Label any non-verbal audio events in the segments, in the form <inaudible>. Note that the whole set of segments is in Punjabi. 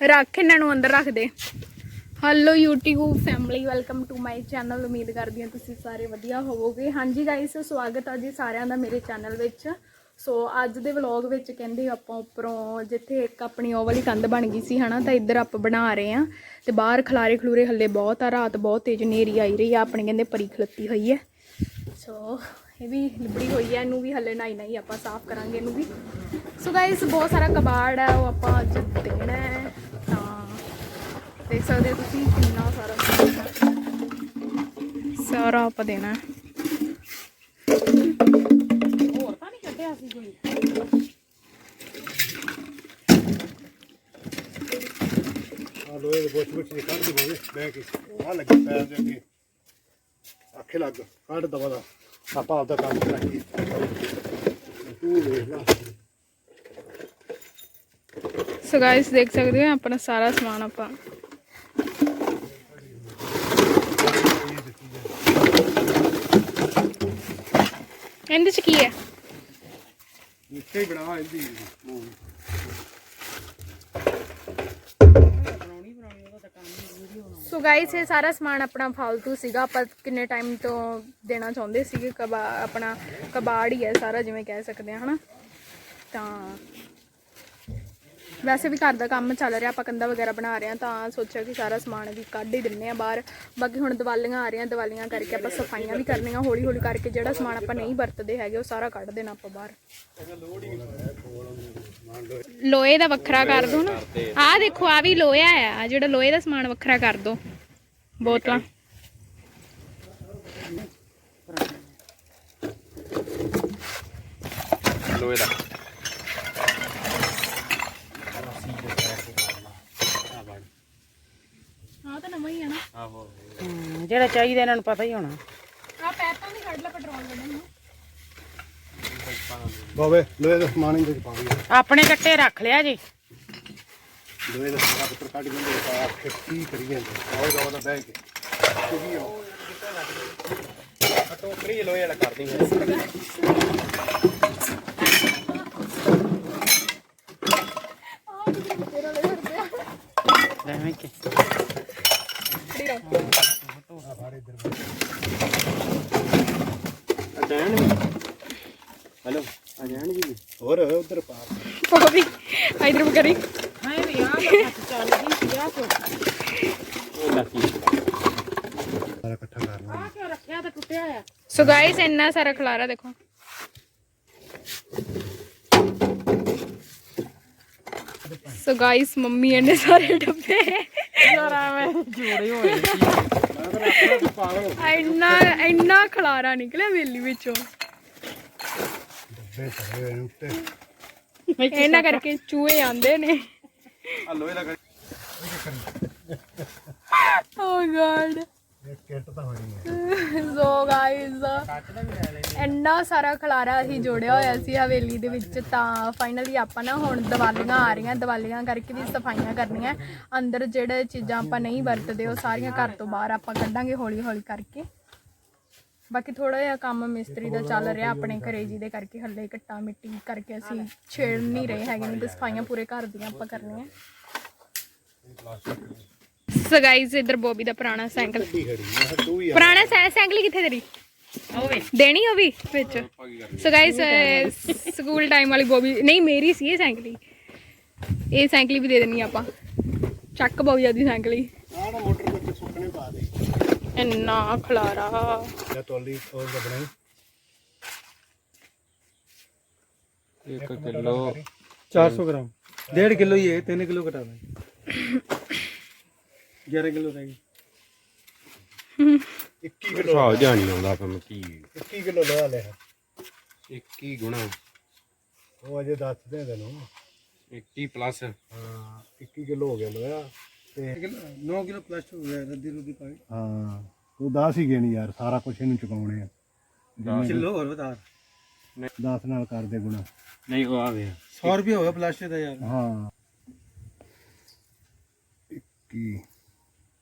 ਰੱਖ ਇਹਨਾਂ ਨੂੰ ਅੰਦਰ ਰੱਖ ਦੇ। Hello YouTube family welcome to my channel ਉਮੀਦ ਕਰਦੀ ਹਾਂ ਤੁਸੀਂ ਸਾਰੇ ਵਧੀਆ ਹੋਵੋਗੇ। ਹਾਂਜੀ ਗਾਇਸ ਸਵਾਗਤ ਹੈ ਜੀ ਸਾਰਿਆਂ ਦਾ ਮੇਰੇ ਚੈਨਲ ਵਿੱਚ। ਸੋ ਅੱਜ ਦੇ ਵਲੌਗ ਵਿੱਚ ਕਹਿੰਦੇ ਆਪਾਂ ਉੱਪਰੋਂ ਜਿੱਥੇ ਇੱਕ ਆਪਣੀ ਉਹ ਵਾਲੀ ਕੰਧ ਬਣ ਗਈ ਸੀ ਹਨਾ, ਤਾਂ ਇੱਧਰ ਆਪਾਂ ਬਣਾ ਰਹੇ ਆ ਤੇ ਬਾਹਰ ਖਲਾਰੇ ਖਲੂਰੇ ਹੱਲੇ ਬਹੁਤ ਆ, ਰਾਤ ਬਹੁਤ ਤੇਜ਼ ਹਨੇਰੀ ਆਈ ਰਹੀ ਆ, ਆਪਣੇ ਕਹਿੰਦੇ ਪਰੀ ਖਲੱਤੀ ਹੋਈ ਹੈ। ਸੋ ਇਹ ਵੀ ਲਿਬੜੀ ਹੋਈ ਹੈ ਇਹਨੂੰ ਵੀ ਹੱਲੇ ਨਹੀਂ ਨਹੀਂ ਆਪਾਂ ਸਾਫ਼ ਕਰਾਂਗੇ, ਇਹਨੂੰ ਵੀ। ਸੋ ਗਾਇਸ ਬਹੁਤ ਸਾਰਾ ਕਬਾੜ ਹੈ ਉਹ ਆਪਾਂ ਅੱਜ ਦੇਣਾ ਹੈ। ਦੇਖ ਸਕਦੇ ਹੋ ਤੁਸੀਂ ਕਿੰਨਾ ਸਾਰਾ ਸਾਰਾ ਆਪਾਂ ਦੇਣਾ। ਹੋਰ ਤਾਂ ਨਹੀਂ ਕੱਢਿਆ ਸੀ ਕੋਈ? ਆ ਲੋਹੇ ਦੇ ਦੇ ਲੱਗੇ ਪੈਰ ਦੇ ਅੱਗੇ। ਅੱਖੇ ਲੱਗ ਕੱਢ ਦਵਾ ਦਾ। ਆਪਾਂ ਆਪਦਾ ਕੰਮ ਕਰਾਂਗੇ। ਤੂੰ ਵੇਖ ਲਾ। ਸੋ ਗਾਇਸ ਦੇਖ ਸਕਦੇ ਹੋ ਆਪਣਾ ਸਾਰਾ ਸਮਾਨ ਆਪਾਂ। ਇਹਦੇ ਚ ਕੀ ਹੈ? ਇੱਥੇ ਹੀ ਬਣਾ ਇਹਦੀ। ਮੂਵੀ ਸੋ ਗਾਇਸ ਇਹ ਸਾਰਾ ਸਮਾਨ ਆਪਣਾ ਫालतू ਸੀਗਾ। ਆਪਾਂ ਕਿੰਨੇ ਟਾਈਮ ਤੋਂ ਦੇਣਾ ਚਾਹੁੰਦੇ ਸੀਗੇ? ਕਬਾ ਆਪਣਾ ਕਬਾੜ ਹੀ ਹੈ ਸਾਰਾ ਜਿਵੇਂ ਕਹਿ ਸਕਦੇ ਹਾਂ ਹਨਾ? ਤਾਂ ਵੈਸੇ ਵੀ ਘਰ ਦਾ ਕੰਮ ਚੱਲ ਰਿਹਾ, ਆਪਾਂ ਕੰਦਾ ਵਗੈਰਾ ਬਣਾ ਰਹੇ ਹਾਂ ਤਾਂ ਸੋਚਿਆ ਕਿ ਸਾਰਾ ਸਮਾਨ ਵੀ ਕੱਢ ਹੀ ਦਿੰਨੇ ਆ ਬਾਹਰ। ਬਾਕੀ ਹੁਣ ਦੀਵਾਲੀਆਂ ਆ ਰਹੀਆਂ, ਦੀਵਾਲੀਆਂ ਕਰਕੇ ਆਪਾਂ ਸਫਾਈਆਂ ਵੀ ਕਰਨੀਆਂ ਹੌਲੀ ਹੌਲੀ ਕਰਕੇ ਜਿਹੜਾ ਸਮਾਨ ਆਪਾਂ ਨਹੀਂ ਵਰਤਦੇ ਹੈਗੇ, ਉਹ ਸਾਰਾ ਕੱਢ ਦੇਣਾ ਆਪਾਂ ਬਾਹਰ। ਲੋਹੇ ਦਾ ਵੱਖਰਾ ਕਰ ਦੋ ਨਾ। ਆਹ ਦੇਖੋ ਆ ਵੀ ਲੋਹਾ ਆ ਜਿਹੜਾ ਲੋਹੇ ਦਾ ਸਮਾਨ ਵੱਖਰਾ ਕਰ ਦੋ, ਬੋਤਲਾਂ। ਲੋਹੇ ਦਾ ਆਹ ਤਾਂ ਨਵਾਂ ਹੀ ਆ ਨਾ ਆਹੋ ਹਮ, ਜਿਹੜਾ ਚਾਹੀਦਾ ਇਹਨਾਂ ਨੂੰ ਪਤਾ ਹੀ ਹੋਣਾ। ਆ ਪੈਪਾਂ ਵੀ ਕੱਢ ਲੈ ਪੈਟਰੋਲ ਦੇ ਨੂੰ। ਬਾਵੇ ਲੋਹੇ ਦਾ ਸਮਾਨ ਇਹਦੇ ਚ ਪਾਵੀ ਆਪਣੇ ਕੱਟੇ ਰੱਖ ਲਿਆ ਜੀ। ਲੋਹੇ ਦਾ ਸਾਰਾ ਪੱਤਰ ਕੱਢ ਕੇ ਇਹਦੇ ਪਾ ਕੇ ਕੀ ਕਰੀ ਜਾਂਦੇ? ਆਓ ਦਵਾ ਦਾ ਬਹਿ ਕੇ। ਕਿਹਦੀ ਆ ਟੋਕਰੀ ਲੋਹੇ ਵਾਲਾ ਕਰ ਦਿੰਦੇ ਐਵੇਂ ਕਿ ਅਜੈਨ ਹੈਲੋ ਅਜੈਨ ਜੀ ਹੋਰ ਉਧਰ ਪਾ ਉਹ ਵੀ ਇਧਰ ਵੀ ਕਰੀ ਹਾਂ ਵੀ ਆ ਹੱਥ ਚੱਲਦੀ ਸੀ ਆ ਕੋ ਉਹ ਲੱਕੀ ਸਾਰਾ ਇਕੱਠਾ ਕਰਨਾ ਆ ਕਿਉਂ ਰੱਖਿਆ ਤਾਂ ਟੁੱਟਿਆ ਆ ਸੋ ਗਾਇਸ ਇੰਨਾ ਸਾਰਾ ਖਲਾਰਾ ਦੇਖੋ। ਸੋ ਗਾਇਸ ਮੰਮੀ ਇਹਨੇ ਸਾਰੇ ਡੱਬੇ। ਯਾਰ ਐਵੇਂ ਜੋੜੇ ਹੋਏ ਇੰਨਾ ਇੰਨਾ ਖਲਾਰਾ ਨਿਕਲਿਆ ਵੇਲੀ ਵਿੱਚੋਂ। ਡੱਬੇ ਚੜੇ ਹੋਏ ਉੱਤੇ ਇਹਨਾਂ ਕਰਕੇ ਚੂਹੇ ਆਂਦੇ ਨੇ। ਆ ਲੋਹੇ ਦਾ ਓ ਗॉड ਇਹ ਕਿੱਟ ਤਾਂ ਹੋਣੀ ਹੈ ਸੋ ਇੰਨਾ ਸਾਰਾ ਖਲਾਰਾ ਅਸੀਂ ਜੋੜਿਆ ਹੋਇਆ ਸੀ ਹਵੇਲੀ ਦੇ ਵਿੱਚ ਤਾਂ ਫਾਈਨਲੀ ਆਪਾਂ ਨਾ ਹੁਣ ਦੀਵਾਲੀਆਂ ਆ ਰਹੀਆਂ ਦੀਵਾਲੀਆਂ ਕਰਕੇ ਵੀ ਸਫਾਈਆਂ ਕਰਨੀਆਂ। ਅੰਦਰ ਜਿਹੜੇ ਚੀਜ਼ਾਂ ਆਪਾਂ ਨਹੀਂ ਵਰਤਦੇ ਉਹ ਸਾਰੀਆਂ ਘਰ ਤੋਂ ਬਾਹਰ ਆਪਾਂ ਕੱਢਾਂਗੇ ਹੌਲੀ ਹੌਲੀ ਕਰਕੇ। ਬਾਕੀ ਥੋੜਾ ਜਿਹਾ ਕੰਮ ਮਿਸਤਰੀ ਦਾ ਚੱਲ ਰਿਹਾ ਆਪਣੇ ਘਰੇ ਜੀ ਦੇ ਕਰਕੇ ਹੱਲੇ ਘੱਟਾ ਮਿੱਟੀ ਕਰਕੇ ਅਸੀਂ ਛੇੜ ਨਹੀਂ ਰਹੇ ਹੈਗੇ ਨਹੀਂ ਤੇ ਸਫਾਈਆਂ ਪੂਰੇ ਘਰ ਦੀਆਂ ਆਪਾਂ ਕਰਨੀਆਂ। ਸੋ ਗਾਇਸ ਇਧਰ ਬੋਬੀ ਦਾ ਪੁਰਾਣਾ ਸਾਈਕਲ। ਪੁਰਾਣਾ ਸਾਈ- ਸਾਈਕਲ ਕਿੱਥੇ ਤੇਰੀ? ਦੇਣੀ ਉਹ ਵੀ ਵਿੱਚ ਸੋ ਗਾਇਸ ਸਕੂਲ ਟਾਈਮ ਵਾਲੀ ਬੋਬੀ ਨਹੀਂ ਮੇਰੀ ਸੀ ਇਹ ਸਾਈਕਲੀ ਇਹ ਸਾਈਕਲੀ ਵੀ ਦੇ ਦੇਣੀ ਆਪਾਂ ਚੱਕ ਬੋਬੀ ਦੀ ਸਾਈਕਲੀ ਆਹ ਨਾ ਮੋਟਰ ਵਿੱਚ ਸੁੱਕਣੇ ਪਾ ਦੇ ਇੰਨਾ ਖਲਾਰਾ ਜਾਂ ਤੋਲੀ ਉਹ ਦਾ ਬਣਾਈ 1 ਕਿਲੋ 400 ग्राम डेढ़ किलो ही है तीन किलो कटा दें ग्यारह किलो रहेगी ਕਿਲੋ ਹਿਸਾਬ ਜਿਹਾ ਨਹੀਂ ਆਉਂਦਾ ਫਿਰ ਮੈਂ ਕੀ। 21 ਕਿਲੋ ਲਵਾ ਲਿਆ। 21 ਗੁਣਾ। ਉਹ ਅਜੇ ਦੱਸਦੇ ਆ ਤੈਨੂੰ। 21 ਪਲੱਸ ਹਾਂ 21 ਕਿਲੋ ਹੋ ਗਿਆ ਲੋਇਆ। ਤੇ 9 ਕਿਲੋ ਪਲੱਸ ਹੋ ਗਿਆ ਰੱਦੀ ਰੁਦੀ ਪਾਈ ਹਾਂ ਤੂੰ 10 ਹੀ ਗੇਣੀ ਯਾਰ ਸਾਰਾ ਕੁਛ ਇਹਨੂੰ ਚੁਕਾਉਣੇ ਆ। ਕਿਲੋ ਹੋਰ ਬਤਾ। 10 ਨਾਲ ਕਰ ਦੇ ਗੁਣਾ। ਨਹੀਂ ਉਹ ਆ ਗਿਆ। 100 ਰੁਪਏ ਹੋ ਗਿਆ ਪਲੱਸ ਦਾ ਯਾਰ। ਹਾਂ। 21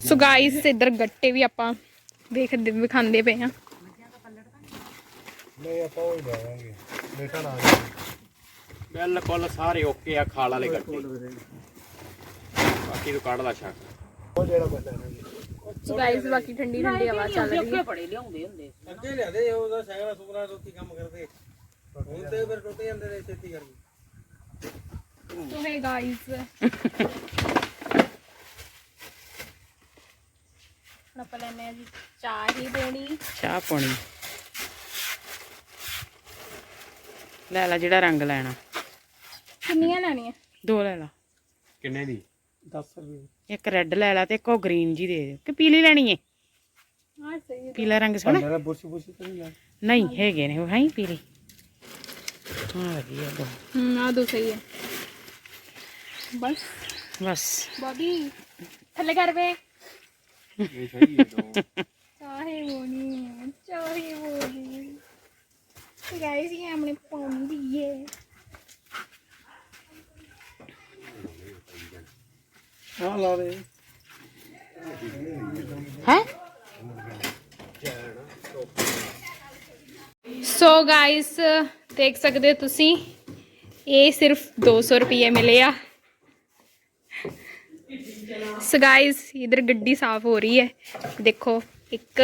ਸੋ ਗਾਇਸ ਇੱਧਰ ਗੱਟੇ ਵੀ ਆਪਾਂ ਵੇਖਦੇ ਵਿਖਾਉਂਦੇ ਪਏ ਆ ਨਹੀਂ ਆਪਾਂ ਉਹ ਹੀ ਲਾਵਾਂਗੇ ਬੇਟਾ ਨਾ ਬਿਲਕੁਲ ਸਾਰੇ ਓਕੇ ਆ ਖਾਲ ਵਾਲੇ ਗੱਟੇ। ਬਾਕੀ ਤੂੰ ਕੱਢ ਲਾ ਛੱਕ। ਉਹ ਜਿਹੜਾ ਬੰਦਾ ਨਾ ਸੋ ਗਾਇਸ ਬਾਕੀ ਠੰਡੀ ਠੰਡੀ ਹਵਾ ਚੱਲ ਰਹੀ ਹੈ। ਬੜੇ ਲਿਆਉਂਦੇ ਹੁੰਦੇ। ਅੱਗੇ ਲਿਆਦੇ ਉਹਦਾ ਸਾਈਕਲ ਸੁਪਨਾ ਰੋਟੀ ਕੰਮ ਕਰਦੇ। ਹੁਣ ਤੇ ਫਿਰ ਟੁੱਟ ਜਾਂਦੇ ਨੇ ਛੇਤੀ ਕਰਕੇ। ਸੋ ਹੈ ਗਾਇਸ ਹੁਣ ਆਪਾਂ ਆ ਜੀ ਚਾਹ ਹੀ ਦੇਣੀ। ਚਾਹ ਪਾਣੀ ਲੈ ਲੈ ਜਿਹੜਾ ਰੰਗ ਲੈਣਾ। ਕਿੰਨੀਆਂ ਲੈਣੀਆਂ? ਦੋ ਲੈ ਲਾ। ਕਿੰਨੇ ਦੀ? 10 ਰੁਪਏ। ਇੱਕ ਰੈੱਡ ਲੈ ਲਾ ਤੇ ਇੱਕ ਉਹ ਗ੍ਰੀਨ ਜੀ ਦੇ ਦਿਓ। ਕਿ ਪੀਲੀ ਲੈਣੀ ਏ? ਹਾਂ ਸਹੀ ਹੈ। ਪੀਲਾ ਰੰਗ ਸੋਹਣਾ। ਮੇਰਾ ਬੁਰਸ਼ ਬੁਰਸ਼ ਤੇ ਨਹੀਂ ਲਾ ਨਹੀਂ ਹੈਗੇ ਨੇ ਉਹ ਹੈ ਪੀਲੀ। ਹਾਂ ਵਧੀਆ ਦੋ। ਹੂੰ ਆ ਦੋ ਸਹੀ ਹੈ। ਬਸ। ਬਸ। ਬੋਬੀ ਥੱਲੇ ਕਰ ਵੇ। 也可以都。ਚਾਹੇ ਉਹ ਨਹੀਂ ਚਾਹੇ ਉਹ ਨਹੀਂ ਤੇ ਗਾਇਸ ਇਹ ਆਪਣੇ ਪਾਉਂਦੀ ਹੈ ਆ ਸੋ ਗਾਇਸ ਦੇਖ ਸਕਦੇ ਹੋ ਤੁਸੀਂ ਇਹ ਸਿਰਫ 200 ਰੁਪਏ ਮਿਲੇ ਆ ਸੋ ਗਾਇਸ ਇਧਰ ਗੱਡੀ ਸਾਫ਼ ਹੋ ਰਹੀ ਹੈ ਦੇਖੋ ਇੱਕ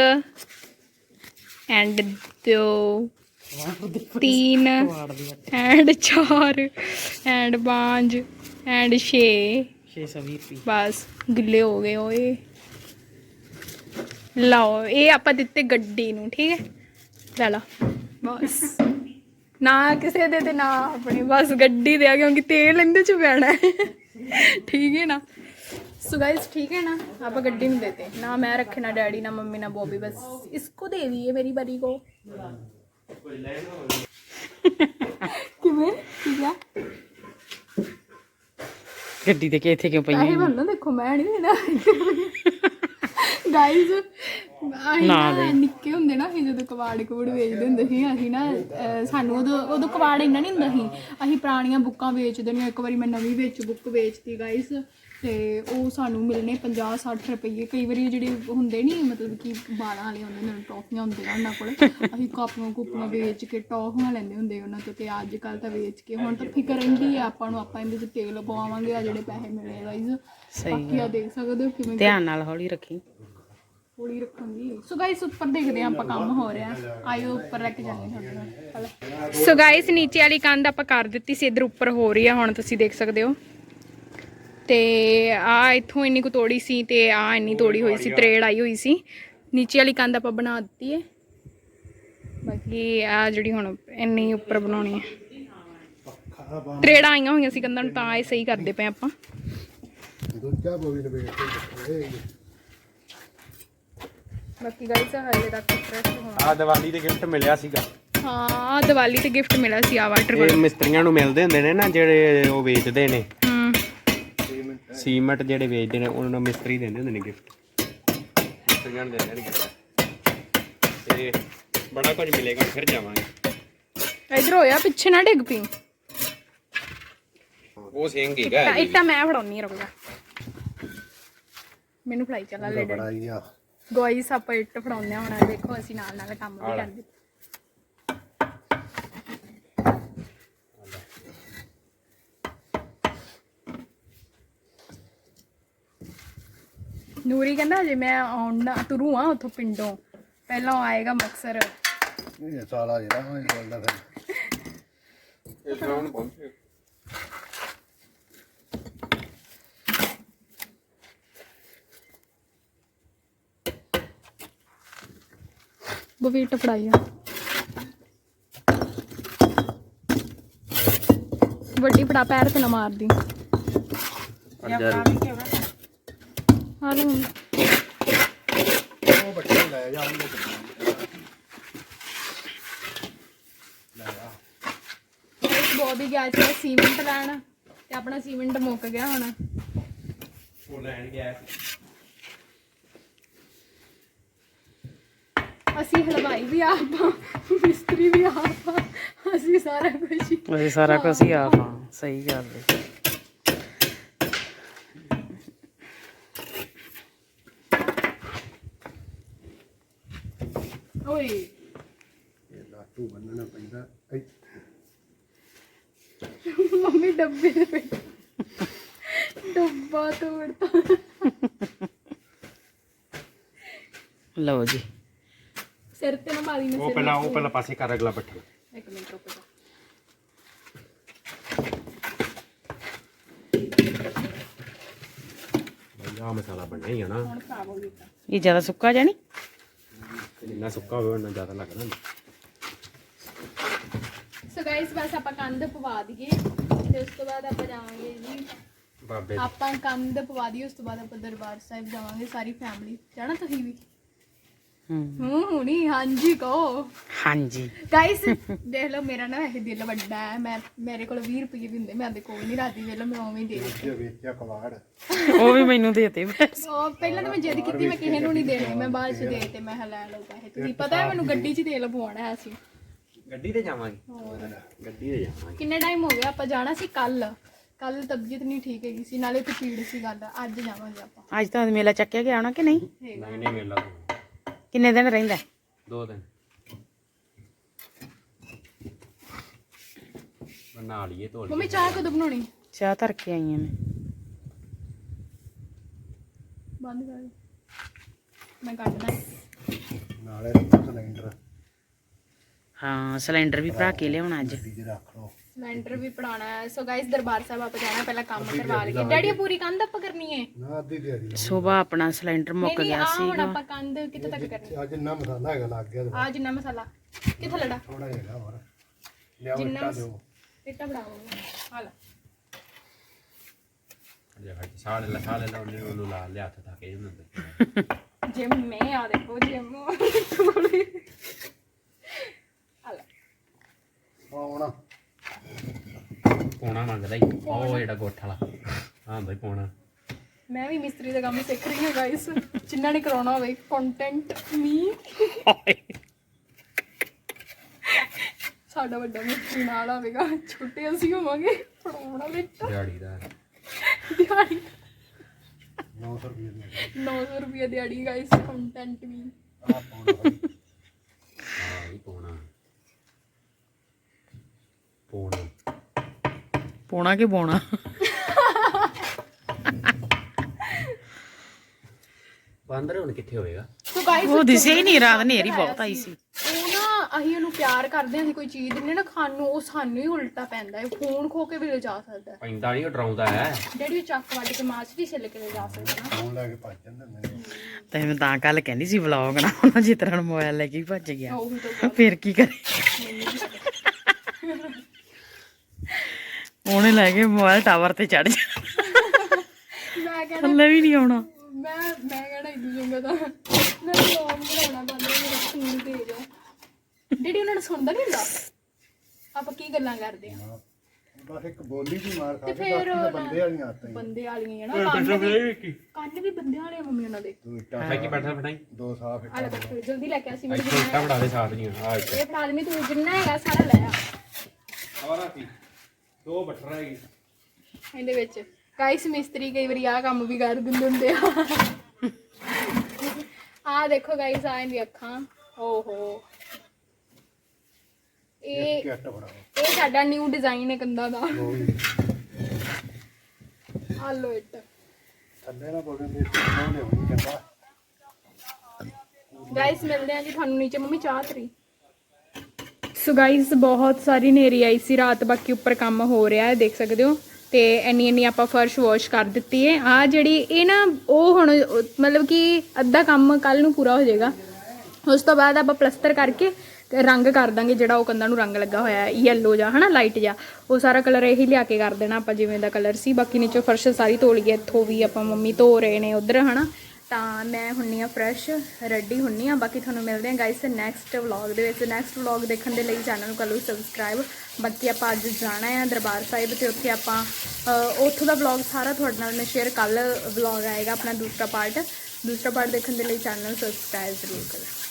ਐਂਡ ਦੋ ਤਿੰਨ ਐਂਡ ਚਾਰ ਐਂਡ ਪੰਜ ਐਂਡ 6 ਬਸ ਗਿੱਲੇ ਹੋ ਗਏ ਓਏ ਲਓ ਇਹ ਆਪਾਂ ਦਿੱਤੇ ਗੱਡੀ ਨੂੰ ਠੀਕ ਹੈ ਲੈ ਲਾ ਬਸ ਨਾ ਕਿਸੇ ਦੇ ਤੇ ਨਾ ਆਪਣੀ ਬਸ ਗੱਡੀ ਦੇ ਆ ਕਿਉਂਕਿ ਤੇਲ ਇਹਦੇ ਚ ਪੈਣਾ ਠੀਕ ਹੈ ਨਾ सो गाइस ठीक है ना? आप गड्डी में देते ना मैं रखे ना डैडी ना मम्मी ना बॉबी बस इसको दे दिए मेरी बरी को। ਗੱਡੀ ਦੇ ਕੇ ਕਿਉਂ ਪਈ ਆਹੀ ਬੰਦਾ ਦੇਖੋ ਮੈਂ ਨਹੀਂ ਦੇਣਾ ਗਾਇਜ਼ ਨਾ ਨਿੱਕੇ ਹੁੰਦੇ ਨਾ ਅਸੀਂ ਜਦੋਂ ਕਵਾੜ ਕੂੜ ਵੇਚਦੇ ਹੁੰਦੇ ਸੀ ਅਸੀਂ ਨਾ ਸਾਨੂੰ ਉਦੋਂ ਉਦੋਂ ਕਵਾੜ ਇੰਨਾ ਨਹੀਂ ਹੁੰਦਾ ਸੀ ਅਸੀਂ ਪੁਰਾਣੀਆਂ ਬੁੱਕਾਂ ਵੇਚਦੇ ਦੇਣੀਆਂ ਇੱਕ ਵਾਰੀ ਮੈਂ ਨਵੀਂ ਵਿੱਚ ਬੁੱਕ ਵੇਚਤੀ ਗਾਇਜ਼ ਤੇ ਉਹ ਸਾਨੂੰ ਮਿਲਣੇ 50 60 ਰੁਪਏ ਕਈ ਵਾਰੀ ਜਿਹੜੇ ਹੁੰਦੇ ਨਹੀਂ ਮਤਲਬ ਕਿ ਬਾਲਾਂ ਵਾਲੇ ਹੁੰਦੇ ਨੇ ਟੌਫੀਆਂ ਹੁੰਦੀਆਂ ਉਹਨਾਂ ਕੋਲ। ਅਸੀਂ ਕਾਪੀਆਂ ਕੁਪੀਆਂ ਵੇਚ ਕੇ ਟੌਫੀਆਂ ਲੈਂਦੇ ਹੁੰਦੇ ਉਹਨਾਂ ਤੋਂ ਤੇ ਅੱਜ ਕੱਲ ਤਾਂ ਵੇਚ ਕੇ ਹੁਣ ਤਾਂ ਫਿਕਰ ਰਹਿੰਦੀ ਹੈ ਆਪਾਂ ਨੂੰ ਆਪਾਂ ਇਹਦੇ 'ਚ ਤੇਲ ਪਵਾਵਾਂਗੇ ਆ ਜਿਹੜੇ ਪੈਸੇ ਮਿਲੇ ਗਾਈਜ਼ ਸਹੀ ਬਾਕੀ ਆ ਦੇਖ ਸਕਦੇ ਹੋ ਕਿਵੇਂ ਧਿਆਨ ਨਾਲ ਹੌਲੀ ਰੱਖੀ। ਪੂਰੀ ਰੱਖਾਂਗੀ। ਸੋ ਗਾਇਸ ਉੱਪਰ ਦੇਖਦੇ ਹਾਂ ਆਪਾਂ ਕੰਮ ਹੋ ਰਿਹਾ। ਆਇਓ ਉੱਪਰ ਲੈ ਕੇ ਜਾਂਦੇ ਹਾਂ ਸੋ ਗਾਇਸ ਨੀਚੇ ਵਾਲੀ ਕੰਧ ਆਪਾਂ ਕਰ ਦਿੱਤੀ ਸੀ ਇਧਰ ਉੱਪਰ ਹੋ ਰਹੀ ਆ ਹੁਣ ਤੁਸੀਂ ਦੇਖ ਸਕਦੇ ਹੋ। ਤੇ ਆ ਇੱਥੋਂ ਇੰਨੀ ਕੁ ਤੋੜੀ ਸੀ ਤੇ ਆ ਇੰਨੀ ਤੋੜੀ ਹੋਈ ਸੀ ਤਰੇੜ ਆਈ ਹੋਈ ਸੀ। ਨੀਚੇ ਵਾਲੀ ਕੰਧ ਆਪਾਂ ਬਣਾ ਦਿੱਤੀ ਹੈ ਬਾਕੀ ਆ ਜਿਹੜੀ ਹੁਣ ਇੰਨੀ ਉੱਪਰ ਬਣਾਉਣੀ ਹੈ ਤਰੇੜਾਂ ਆਈਆਂ ਹੋਈਆਂ ਸੀ ਕੰਧਾਂ ਨੂੰ ਤਾਂ ਇਹ ਸਹੀ ਕਰਦੇ ਪਏ ਆਪਾਂ। ਦੂਜਾ ਬੋਵੀ ਨੇ ਵੇਖ ਕੇ ਬਾਕੀ ਗਾਇਸ ਹਜੇ ਤੱਕ ਫਰੈਸ਼ ਹੋਣਾ। ਆ ਦੀਵਾਲੀ ਤੇ ਗਿਫਟ ਮਿਲਿਆ ਸੀਗਾ। ਹਾਂ ਦੀਵਾਲੀ ਤੇ ਗਿਫਟ ਮਿਲਿਆ ਸੀ ਆ ਵਾਟਰ ਇਹ ਮਿਸਤਰੀਆਂ ਨੂੰ ਮਿਲਦੇ ਹੁੰਦੇ ਨੇ ਨਾ ਜਿਹੜੇ ਉਹ ਵੇਚਦੇ ਨੇ। ਸੀਮੈਂਟ ਜਿਹੜੇ ਵੇਚਦੇ ਨੇ ਉਹਨਾਂ ਨੂੰ ਮਿਸਤਰੀ ਦਿੰਦੇ ਹੁੰਦੇ ਨੇ ਗਿਫਟ ਮਿਸਤਰੀਆਂ ਨੂੰ ਦਿੰਦੇ ਨੇ ਗਿਫਟ ਤੇ ਬੜਾ ਕੁਝ ਮਿਲੇਗਾ ਫਿਰ ਜਾਵਾਂਗੇ। ਇਧਰ ਹੋਇਆ ਪਿੱਛੇ ਨਾ ਡਿੱਗ ਪਈ। ਉਹ ਸਿੰਘ ਹੀਗਾ ਤਾਂ ਇੱਟਾ ਮੈਂ ਫੜਾਉਣੀ ਰੁਕਦਾ ਮੈਨੂੰ ਫੜਾਈ ਚੱਲਾ ਲੈ ਬੜਾ ਹੀ ਆ। ਗੋਈਸ ਆਪਾਂ ਇੱਟ ਫੜਾਉਂਦੇ ਹੁਣ ਦੇਖੋ ਅਸੀਂ ਨਾਲ ਨਾਲ ਕੰਮ ਵੀ ਕਰਦੇ। ਨੂਰੀ ਕਹਿੰਦਾ ਜੇ ਮੈਂ ਆਉਣਾ ਤੁਰੂ ਆ ਉੱਥੋਂ ਪਿੰਡੋਂ। ਪਹਿਲਾਂ ਆਏਗਾ ਮਕਸਰ ਇਹ ਸਾਲਾ ਜਿਹੜਾ ਉਹ ਬੋਲਦਾ ਫਿਰ। ਬਵੀ ਇੱਟ ਫੜਾਈ ਆ। ਵੱਡੀ ਫੜਾ ਪੈਰ ਤੇ ਨਾ ਮਾਰਦੀ। ਆ ਲੈ ਮੰਮੀ ਉਹ ਬੱਚੇ ਲੈ ਜਾ ਉਹਨੂੰ ਇੱਕ ਬੋਬੀ ਗਿਆ ਸੀ ਸੀਮੈਂਟ ਲੈਣ ਤੇ ਆਪਣਾ ਸੀਮੈਂਟ ਮੁੱਕ ਗਿਆ ਹੁਣ। ਉਹ ਲੈਣ ਗਿਆ ਸੀ। ਅਸੀਂ ਹਲਵਾਈ ਵੀ ਆਪ ਆ ਮਿਸਤਰੀ ਵੀ ਆਪ ਆ ਅਸੀਂ ਸਾਰਾ ਕੁਝ ਹੀ ਅਸੀਂ ਸਾਰਾ ਕੁਝ ਹੀ ਆਪ ਹਾਂ ਸਹੀ ਗੱਲ ਹੈ ਓਏ ਇਹ ਬੰਨਣਾ ਪੈਂਦਾ। ਇੱਥੇ। ਮੰਮੀ ਡੱਬੇ ਦੇ ਵਿੱਚ। ਡੱਬਾ ਤੋੜਤਾ। ਲਓ ਜੀ। ਸਿਰ ਤੇ ਨਾ ਮਾਰੀ ਨੇ ਉਹ ਸਿਰ ਪਹਿਲਾਂ। ਉਹ ਪਹਿਲਾਂ ਪਾਸੇ ਕਰ ਅਗਲਾ ਬੱਠਲ। ਇੱਕ ਮਿੰਟ ਰੁਕ। ਜਾ ਬਈ ਆਹ ਮਸਾਲਾ ਬਣਿਆ ਹੀ ਆ ਨਾ। ਹੁਣ ਇਹ ਜ਼ਿਆਦਾ ਸੁੱਕਾ ਜਾਣੀ ਜਿੰਨਾ ਸੁੱਕਾ ਹੋਵੇ ਉਹਨਾਂ ਜ਼ਿਆਦਾ ਲੱਗਦਾ ਸੋ ਗਾਇਸ ਬਸ ਆਪਾਂ ਕੰਧ ਪਵਾ ਦਈਏ ਤੇ ਉਸ ਤੋਂ ਬਾਅਦ ਆਪਾਂ ਜਾਵਾਂਗੇ ਜੀ। ਬਾਬੇ। ਆਪਾਂ ਕੰਧ ਪਵਾ ਦਈਏ ਉਸ ਤੋਂ ਬਾਅਦ ਆਪਾਂ ਦਰਬਾਰ ਸਾਹਿਬ ਜਾਵਾਂਗੇ ਸਾਰੀ ਫੈਮਿਲੀ ਜਾਣਾ ਤੁਸੀਂ ਵੀ? ਹੂੰ। ਹੂੰ ਹੁਣੀ ਹਾਂਜੀ ਕਹੋ। ਹਾਂਜੀ। ਗਾਇਸ <laughs> ਦੇਖ ਲਓ ਮੇਰਾ ਨਾ ਇਹ ਦਿਲ ਵੱਡਾ ਹੈ। ਮੈਂ ਮੇਰੇ ਕੋਲ 20 ਰੁਪਏ ਵੀ ਹੁੰਦੇ ਮੈਂ ਆਦੇ ਕੋਈ ਨਹੀਂ ਰਾਦੀ ਵੇਖ ਲਓ ਮੈਂ ਉਵੇਂ ਹੀ ਦੇ ਦਿੱਤੇ। ਵੇਚਿਆ ਕਵਾੜ ਉਹ ਵੀ ਮੈਨੂੰ ਦੇਤੇ ਬਸ। ਉਹ ਪਹਿਲਾਂ ਤਾਂ ਮੈਂ ਜਿੱਦ ਕੀਤੀ ਮੈਂ ਕਿਸੇ ਨੂੰ ਨਹੀਂ ਦੇਣੇ ਮੈਂ ਬਾਅਦ ਚ ਦੇ ਤੇ ਮੈਂ ਕਿਹਾ ਲੈ ਲਓ ਪੈਸੇ। ਤੁਸੀਂ ਪਤਾ ਹੈ ਮੈਨੂੰ ਗੱਡੀ 'ਚ ਤੇਲ ਪਵਾਉਣਾ ਹੈ ਅਸੀਂ। ਗੱਡੀ ਤੇ ਜਾਵਾਂਗੇ? ਗੱਡੀ ਤੇ ਜਾਵਾਂਗੇ। ਕਿੰਨੇ ਟਾਈਮ ਹੋ ਗਿਆ? ਆਪਾਂ ਜਾਣਾ ਸੀ ਕੱਲ। ਕੱਲ ਤਬੀਅਤ ਨਹੀਂ ਠੀਕ ਹੈਗੀ ਸੀ ਨਾਲੇ ਤੇ ਪੀੜ ਸੀ ਗੱਲ। ਅੱਜ ਜਾਵਾਂਗੇ ਆਪਾਂ। ਅੱਜ ਤਾਂ ਮੇਲਾ ਚੱਕਿਆ ਗਿਆ ਹੋਣਾ ਕਿ ਨਹੀਂ। ਨਹੀਂ ਨਹੀਂ ਮੇਲਾ ਕਿੰਨੇ ਦਿਨ ਰਹਿੰਦਾ? ਦੋ ਦਿਨ। ਬਣਾ ਲਈਏ ਧੋ ਮੰਮੀ ਚਾਹ ਕਦੋਂ ਬਣਾਉਣੀ? ਚਾਹ ਧਰ ਕੇ ਆਈਆਂ ਨੇ। ਬੰਦ ਕਰ। ਮੈਂ ਕੱਢਣਾ। ਨਾਲੇ ਸਿਲੰਡਰ। ਹਾਂ ਸਿਲੰਡਰ ਵੀ ਭਰਾ ਕੇ ਲਿਆਉਣਾ ਅੱਜ। ਰੱਖ ਲਓ। ਸਿਲੰਡਰ ਵੀ ਪੜਾਉਣਾ ਹੈ। ਸੋ ਗਾਇਸ ਦਰਬਾਰ ਸਾਹਿਬ ਆਪਾਂ ਜਾਣਾ ਪਹਿਲਾਂ ਕੰਮ ਕਰਵਾ ਲਈਏ। ਡੈਡੀ ਇਹ ਪੂਰੀ ਕੰਧ ਆਪਾਂ ਕਰਨੀ ਹੈ? ਨਾ ਅੱਧੀ ਦਿਹਾੜੀ। ਸਵੇਰ ਆਪਣਾ ਸਿਲੰਡਰ ਮੁੱਕ ਨਹੀਂ ਗਿਆ ਆ ਹੁਣ ਸੀਗਾ। ਆਪਾਂ ਕੰਧ ਕਿੱਥੇ ਤੱਕ ਕਰਨੀ? ਅੱਜ ਇੰਨਾ ਮਸਾਲਾ ਹੈਗਾ ਲੱਗ ਗਿਆ ਆ ਜਿੰਨਾ ਮਸਾਲਾ। ਕਿੱਥੇ ਲੜਾ? ਥੋੜਾ ਹੈਗਾ ਹੋਰ। ਲਿਆਓ ਜਿੰਨਾ ਇੱਟਾਂ ਦਿਓ। ਇੱਟਾ ਬਣਾਓ। ਹਾਲ ਜੇ ਸਾਲੇ ਲਾ ਸਾਲੇ ਲਾ ਉਹਨੇ ਉਹਨੂੰ ਲਾ ਲਿਆ ਹੱਥ ਥਾ ਕੇ ਉਹਨਾਂ ਜਿਮ ਮੈਂ ਆ ਦੇਖੋ ਜਿਮ। ਹਾਲ ਆਉਣਾ ਪੋਣਾ ਮੰਗਦਾ ਹੀ। ਉਹ ਜਿਹੜਾ ਗੋਠ ਵਾਲਾ। ਹਾਂ ਬਈ ਪੋਣਾ। ਮੈਂ ਵੀ ਮਿਸਤਰੀ ਦਾ ਕੰਮ ਸਿੱਖ ਰਹੀ ਹਾਂ ਗਾਇਸ ਜਿਨ੍ਹਾਂ ਨੇ ਕਰਾਉਣਾ ਹੋਵੇ ਕੰਟੈਂਟ ਮੀ ਸਾਡਾ ਵੱਡਾ ਮਿਸਤਰੀ ਨਾਲ ਆਵੇਗਾ। ਛੋਟੇ ਅਸੀਂ ਹੋਵਾਂਗੇ। ਪੜਾਉਣਾ ਲਿੱਟ ਦਿਹਾੜੀ ਦਾ। ਦਿਹਾੜੀ। 900 ਰੁਪਏ ਦੀ 900 ਰੁਪਏ ਦਿਹਾੜੀ ਗਾਇਸ ਕੰਟੈਂਟ ਮੀ ਆ ਇਹ ਪੋਣਾ। ਪੋਣਾ। ਪੋਣਾ ਕਿ ਪੋਣਾ ਬਾਂਦਰ ਹੁਣ ਕਿੱਥੇ ਹੋਵੇਗਾ? ਸੋ ਗਾਇਸ ਉਹ ਦਿਸੇ ਹੀ ਨਹੀਂ ਰਾਤ ਹਨੇਰੀ ਬਹੁਤ ਆਈ ਸੀ। ਉਹ ਨਾ ਅਸੀਂ ਉਹਨੂੰ ਪਿਆਰ ਕਰਦੇ ਹਾਂ ਕੋਈ ਚੀਜ਼ ਦਿੰਨੇ ਨਾ ਖਾਣ ਨੂੰ ਉਹ ਸਾਨੂੰ ਹੀ ਉਲਟਾ ਪੈਂਦਾ ਹੈ। ਫੋਨ ਖੋ ਕੇ ਵੀ ਲਿਜਾ ਸਕਦਾ ਹੈ। ਪੈਂਦਾ ਨਹੀਂ ਉਹ ਡਰਾਉਂਦਾ ਹੈ। ਜਿਹੜੀ ਉਹ ਚੱਕ ਵੱਢ ਕੇ ਮਾਸ ਵੀ ਛਿੱਲ ਕੇ ਲਿਜਾ ਸਕਦਾ ਨਾ ਫੋਨ ਲੈ ਕੇ ਭੱਜ ਜਾਂਦੇ ਨੇ। ਤੇ ਮੈਂ ਤਾਂ ਕੱਲ ਕਹਿੰਦੀ ਸੀ ਵਲੌਗ ਨਾ ਉਹਨਾਂ ਜਿਸ ਤਰ੍ਹਾਂ ਮੋਬਾਈਲ ਲੈ ਕੇ ਹੀ ਭੱਜ ਗਿਆ। ਉਹੀ ਤਾਂ ਫਿਰ ਕੀ ਕਰੇ? ਉਹਨੇ ਲੈ ਕੇ ਮੋਬਾਈਲ ਟਾਵਰ ਤੇ ਚੜ ਜਾ। ਮੈਂ ਥੱਲੇ ਵੀ ਨਹੀਂ ਆਉਣਾ। ਮੈਂ ਮੈਂ ਕਹਿਣਾ ਇਦੂ ਜੰਗਾ ਤਾਂ। ਮੈਂ ਲੋਮ ਬਣਾਉਣਾ ਬੰਦ ਮੇਰਾ ਫੋਨ ਦੇ ਦਿਓ। ਡੈਡੀ ਉਹਨਾਂ ਨੂੰ ਸੁਣਦਾ ਨਹੀਂ ਹੁੰਦਾ? ਆਪਾਂ ਕੀ ਗੱਲਾਂ ਕਰਦੇ ਆ? ਬਸ ਇੱਕ ਬੋਲੀ ਦੀ ਮਾਰ ਖਾ ਕੇ ਫਿਰ ਬਾਕੀ ਤਾਂ ਬੰਦੇ ਵਾਲੀਆਂ ਆਤਾਂ ਹੀ ਬੰਦੇ ਵਾਲੀਆਂ ਆ ਨਾ ਕੰਨ ਵੀ ਕੰਨ ਵੀ ਬੰਦੇ ਵਾਲੇ ਆ ਮੰਮੀ ਉਹਨਾਂ ਦੇ। ਤੂੰ ਇੱਟਾਂ ਮੈਂ ਕੀ ਬੈਠਾ ਫਟਾਈ ਦੋ ਸਾਫ਼ ਆ ਲੈ ਬੱਚੇ ਜਲਦੀ ਲੈ ਕੇ ਆ ਸੀ ਮੇਰੇ ਇੱਥੇ ਇੱਟਾਂ ਬਣਾ ਦੇ ਸਾਥ ਦੀਆਂ ਆ ਇੱਥੇ। ਇਹ ਫੜਾ ਦੇ ਤੂੰ ਜਿੰਨਾ ਹੈਗਾ ਸਾਰਾ ਲੈ ਆ। ਆਵਾਰਾ ਕੀ? ਦੋ ਬੱਟਰ ਹੈਗੀ ਇਹਦੇ ਵਿੱਚ ਗਾਇਸ ਮਿਸਤਰੀ ਕਈ ਵਾਰੀ ਆ ਕੰਮ ਵੀ ਕਰ ਦਿੰਦੇ ਹੁੰਦੇ ਆ। ਆ ਦੇਖੋ ਗਾਇਸ ਆ ਇਹਦੀ ਅੱਖਾਂ। ਓਹੋ। ਇਹ ਕਿੱਟ ਬਣਾਓ ਇਹ ਸਾਡਾ ਨਿਊ ਡਿਜ਼ਾਈਨ ਹੈ ਕੰਦਾ ਦਾ। ਆ ਲੋ ਇਟ ਥੱਲੇ ਨਾ ਬੋਲਣ ਦੇ ਉਹ ਲਿਆਉਣੀ ਚੰਗਾ। ਗਾਇਸ ਮਿਲਦੇ ਆ ਜੀ ਤੁਹਾਨੂੰ ਨੀਚੇ। ਮੰਮੀ ਚਾਹ ਤਰੀ। ਸੋ ਗਾਇਸ ਬਹੁਤ ਸਾਰੀ ਨੇਰੀ ਆਈ ਸੀ, ਰਾਤ ਬਾਕੀ ਉੱਪਰ ਕੰਮ ਹੋ ਰਿਹਾ ਹੈ, ਦੇਖ ਸਕਦੇ ਹੋ। ਤੇ ਇੰਨੀ ਇੰਨੀ ਆਪਾਂ ਫਰਸ਼ ਵਾਸ਼ ਕਰ ਦਿੱਤੀ ਹੈ। ਆ ਜਿਹੜੀ ਇਹ ਨਾ, ਉਹ ਹੁਣ, ਮਤਲਬ ਕਿ ਅੱਧਾ ਕੰਮ ਕੱਲ ਨੂੰ ਪੂਰਾ ਹੋ ਜਾਏਗਾ। ਉਸ ਤੋਂ ਬਾਅਦ ਆਪਾਂ ਪਲਸਤਰ ਕਰਕੇ ਰੰਗ ਕਰ ਦਾਂਗੇ, ਜਿਹੜਾ ਉਹ ਕੰਧਾਂ ਨੂੰ ਰੰਗ ਲੱਗਾ ਹੋਇਆ ਹੈ ਯੈਲੋ ਜਾਂ ਹਨਾ ਲਾਈਟ ਜਾਂ ਉਹ ਸਾਰਾ ਕਲਰ ਇਹੀ ਲਿਆ ਕੇ ਕਰ ਦੇਣਾ ਆਪਾਂ, ਜਿਵੇਂ ਦਾ ਕਲਰ ਸੀ। ਬਾਕੀ ਨੀਚੇ ਫਰਸ਼ ਸਾਰੀ ਧੋ ਲਈ ਇੱਥੋਂ ਵੀ ਆਪਾਂ ਮੰਮੀ ਧੋ ਰਹੇ ਨੇ, ਉਧਰ, ਹਨਾ। ਤਾਂ ਮੈਂ ਹੁੰਨੀ ਆ ਫਰੈਸ਼ ਰੈਡੀ ਹੁੰਨੀ ਆ। ਬਾਕੀ ਤੁਹਾਨੂੰ ਮਿਲਦੇ ਆ ਗਾਇਸ ਨੈਕਸਟ ਵਲੌਗ ਦੇ ਵਿੱਚ। ਨੈਕਸਟ ਵਲੌਗ ਦੇਖਣ ਦੇ ਲਈ ਚੈਨਲ ਨੂੰ ਕਰ ਲਓ ਸਬਸਕ੍ਰਾਈਬ ਬਾਕੀ ਆਪਾਂ ਅੱਜ ਜਾਣਾ ਹੈ ਦਰਬਾਰ ਸਾਹਿਬ ਤੇ ਉੱਥੇ ਆਪਾਂ ਉੱਥੋਂ ਦਾ ਵਲੌਗ ਸਾਰਾ ਤੁਹਾਡੇ ਨਾਲ ਮੈਂ ਸ਼ੇਅਰ ਕੱਲ ਵਲੌਗ ਆਏਗਾ ਆਪਣਾ ਦੂਸਰਾ ਪਾਰਟ ਦੂਸਰਾ ਪਾਰਟ ਦੇਖਣ ਦੇ ਲਈ ਚੈਨਲ ਨੂੰ ਸਬਸਕ੍ਰਾਈਬ ਜ਼ਰੂਰ ਕਰੋ